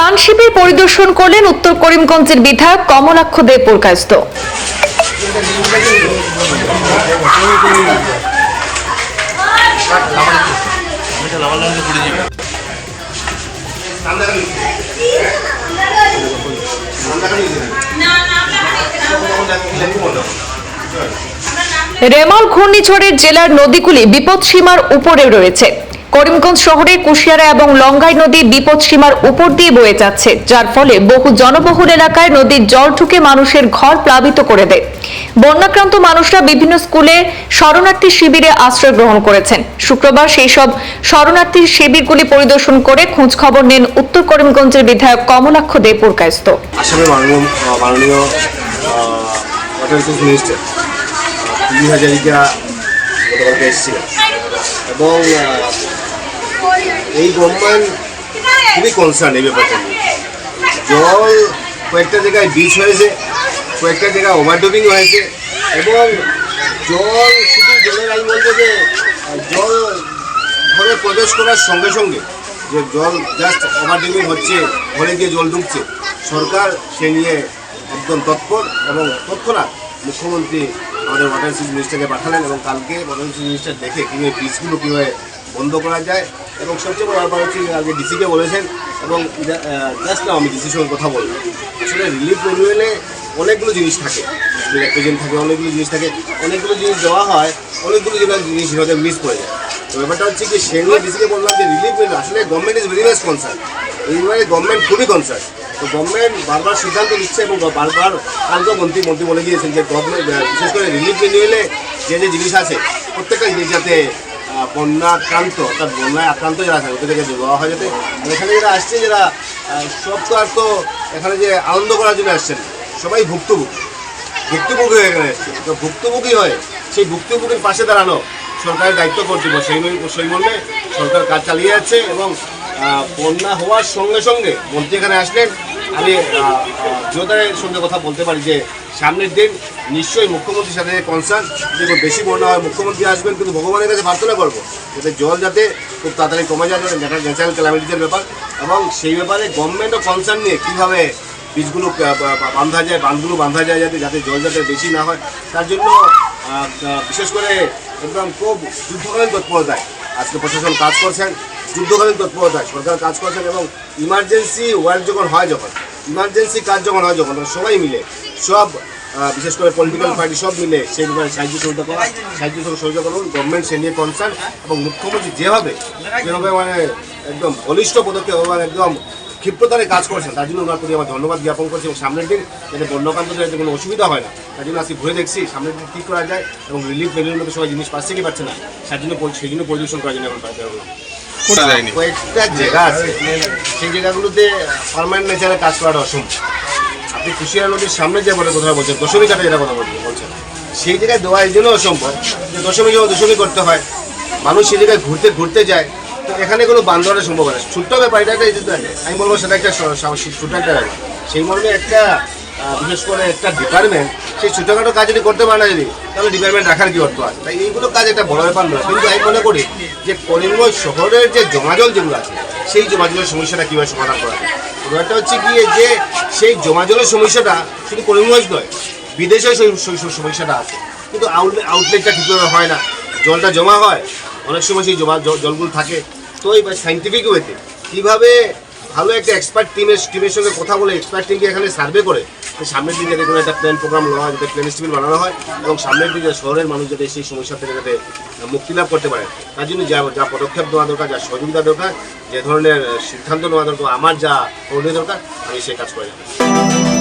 ত্রাণ শিবির পরিদর্শন করলেন উত্তর করিমগঞ্জের বিধায়ক কমলাক্ষ দেব পুরকায়স্ত রেমাল ঘূর্ণিঝড়ের জেলার নদীগুলি বিপদসীমার উপরে রয়েছে। করিমগঞ্জ শহরে কুশিয়ারা এবং লঙ্গাই নদী বিপদসীমার উপর দিয়ে বয়ে যাচ্ছে, যার ফলে বহু জনবহুল এলাকায় নদীর জল ঢুকে মানুষের ঘর প্লাবিত করে দেয়। বন্যাক্রান্ত মানুষরা বিভিন্ন স্কুলে শরণার্থী শিবিরে আশ্রয় গ্রহণ করেছেন। শুক্রবার সেই সব শরণার্থী শিবিরগুলি পরিদর্শন করে খোঁজ খবর নেন উত্তর করিমগঞ্জের বিধায়ক কমলাক্ষ দে পুরকায়স্ত এবং এই গভর্নমেন্ট খুবই কনসার্ন এই ব্যাপারটা জল কয়েকটা জায়গায় বিচ হয়েছে, কয়েকটা জায়গায় ওভারডুবিং হয়েছে, এবং জল শুধু জলের আমি বলব যে জল ঘরে প্রবেশ করার সঙ্গে সঙ্গে যে জল জাস্ট ওভারডুবিং হচ্ছে, ঘরে গিয়ে জল ঢুকছে, সরকার সে নিয়ে একদম তৎপর এবং তৎক্ষণাৎ মুখ্যমন্ত্রী আমাদের ওয়াটার রিসোর্স মিনিস্টারকে পাঠালেন এবং কালকে ওয়াটার রিসোর্স মিনিস্টার দেখে কীভাবে পিচগুলো কীভাবে বন্ধ করা যায় এবং সবচেয়ে বড় ব্যাপার হচ্ছে আগে ডিসিকে বলেছেন এবং জাস্ট না আমি ডিসির সঙ্গে কথা বললাম। আসলে রিলিফ ম্যানুয়ালে অনেকগুলো জিনিস থাকে। প্রেজেন্ট থাকে, অনেকগুলো জিনিস থাকে। অনেকগুলো জিনিস দেওয়া হয়, অনেকগুলো জিনিস হয়তো মিস করে যায়। তো ব্যাপারটা হচ্ছে কি সেগুলো ডিসিকে বললাম যে রিলিফ ম্যানু আসলে government is very much concern এইবারে গভর্নমেন্ট খুবই কনসার্ন তো গভর্নমেন্ট বারবার সিদ্ধান্ত নিচ্ছে এবং বারবার কালকে মন্ত্রী মন্ত্রী বলে দিয়েছেন যে গভর্নমেন্ট বিশেষ করে রিলিফ ম্যানুয়ালে যে যে জিনিস আছে, প্রত্যেকটা জিনিস যাতে আহ, বন্যাক্রান্ত অর্থাৎ বন্যায় আক্রান্ত যারা থাকে ওদেরকে দেওয়া হয় যাতে। এখানে যারা আসছে যারা সব তো আর তো এখানে যে আনন্দ করার জন্য আসছেন সবাই ভুক্তভোগী। ভুক্তভোগী হয়ে এখানে আসছে। তো ভুক্তভোগী হয় সেই ভুক্তভোগীর পাশে দাঁড়ানো সরকারের দায়িত্ব কর্তব্য। সেই সেই মর্মে সরকার কাজ চালিয়ে যাচ্ছে এবং বন্যা হওয়ার সঙ্গে সঙ্গে মন্ত্রী এখানে আসলেন। আমি জোরদারের সঙ্গে কথা বলতে পারি যে, সামনের দিন নিশ্চয়ই মুখ্যমন্ত্রীর সাথে কনসার্ন যে খুব বেশি বন্যা হয়, মুখ্যমন্ত্রী আসবেন, কিন্তু ভগবানের কাছে প্রার্থনা করব যাতে জল যাতে খুব তাড়াতাড়ি কমে যায় ন্যাচারাল ক্যালামিটিসের ব্যাপার। এবং সেই ব্যাপারে গভর্নমেন্টও কনসার্ন নিয়ে কীভাবে বীজগুলো বাঁধা যায়, বাঁধগুলো বাঁধা যায়, যাতে যাতে জল যাতে বেশি না হয়, তার জন্য বিশেষ করে একদম খুব যুদ্ধকালীন তৎপরতায় আজকে প্রশাসন কাজ করছেন, যুদ্ধকালীন তৎপরতায় সরকার কাজ করছেন এবং ইমার্জেন্সি ওয়ার্ক যখন হয়, যখন ইমার্জেন্সি কাজ যখন হয় যখন সবাই মিলে, সব বিশেষ করে পলিটিক্যাল পার্টি সব মিলে সেই ব্যাপারে সাহায্য সহযোগিতা করা, সাহায্য সহযোগিতা করুন গভর্নমেন্ট সে নিয়ে কনসার্ন এবং মুখ্যমন্ত্রী যেভাবে যেভাবে মানে একদম বলিষ্ঠ পদক্ষেপ এবং একদম ক্ষিপ্রতারে কাজ করছেন, তার জন্য ওনার প্রতি আমার ধন্যবাদ জ্ঞাপন করছি, এবং সামনের দিন যাতে বন্যকান্তদের যাতে কোনো অসুবিধা হয় না, তার জন্য আজকে ঘুরে দেখছি, সামনের দিন কী করা যায়, এবং রিলিফ ভ্যালির মধ্যে সবাই জিনিস পাচ্ছে কি পাচ্ছে না, তার জন্য সেই জন্য পরিদর্শন করার জন্য এখন কোথায় যায়নি কয়েকটা জায়গা আছে। সেই জায়গাগুলোতে পারমানেন্ট নেচারে কাজ করাটা অসম্ভব। আপনি কুশিয়ারা নদীর সামনে যে বলে কথা বলছেন দশমী কাটে যেটা কথা বলছেন সেই জায়গায় দেওয়া এই জন্য অসম্ভব যে দশমী যখন দশমী করতে হয় মানুষ সেই জায়গায় ঘুরতে ঘুরতে যায় তো এখানে কোনো বান্ধবটা সম্ভব হয় না ছোট্ট ব্যাপার এটা একটা আমি বলব সেটা একটা ছোট্ট একটা ব্যাপার। সেই মর্মে একটা বিশেষ করে একটা ডিপার্টমেন্ট সেই ছোটোখাটো কাজ যদি করতে পারে না যদি, তাহলে ডিপার্টমেন্ট রাখার কি অর্থ আছে? তাই এইগুলো কাজ একটা বড় ব্যাপার নয়। কিন্তু আমি মনে করি যে করিমগঞ্জ শহরের যে জমাজল যেগুলো আছে, সেই জমাজলের সমস্যাটা কীভাবে সমাধান করা যায়? ব্যাপারটা হচ্ছে গিয়ে যে সেই জমাজলের সমস্যাটা শুধু করিমগঞ্জ নয় বিদেশে সেই সমস্যাটা আছে। কিন্তু আউটলেট আউটলেটটা ঠিকভাবে হয় না। জলটা জমা হয়, অনেক সময় সেই জমা জলগুলো থাকে। তো এই সাইন্টিফিক ওয়েতে কীভাবে ভালো একটা এক্সপার্ট টিমের টিমের সঙ্গে কথা বলে এক্সপার্ট টিমকে এখানে সার্ভে করে সামনের দিকে কোনো একটা প্ল্যান প্রোগ্রাম নেওয়া যাতে প্ল্যান স্টিবিল বানানো হয় এবং সামনের দিকে শহরের মানুষ যাতে সেই সমস্যা থেকে যাতে মুক্তি লাভ করতে পারে। তার জন্য যা যা পদক্ষেপ নেওয়া দরকার, যা সহযোগিতা দরকার, যে ধরনের সিদ্ধান্ত নেওয়া দরকার, আমার যা করণীয় দরকার, আমি সেই কাজ করে যাব।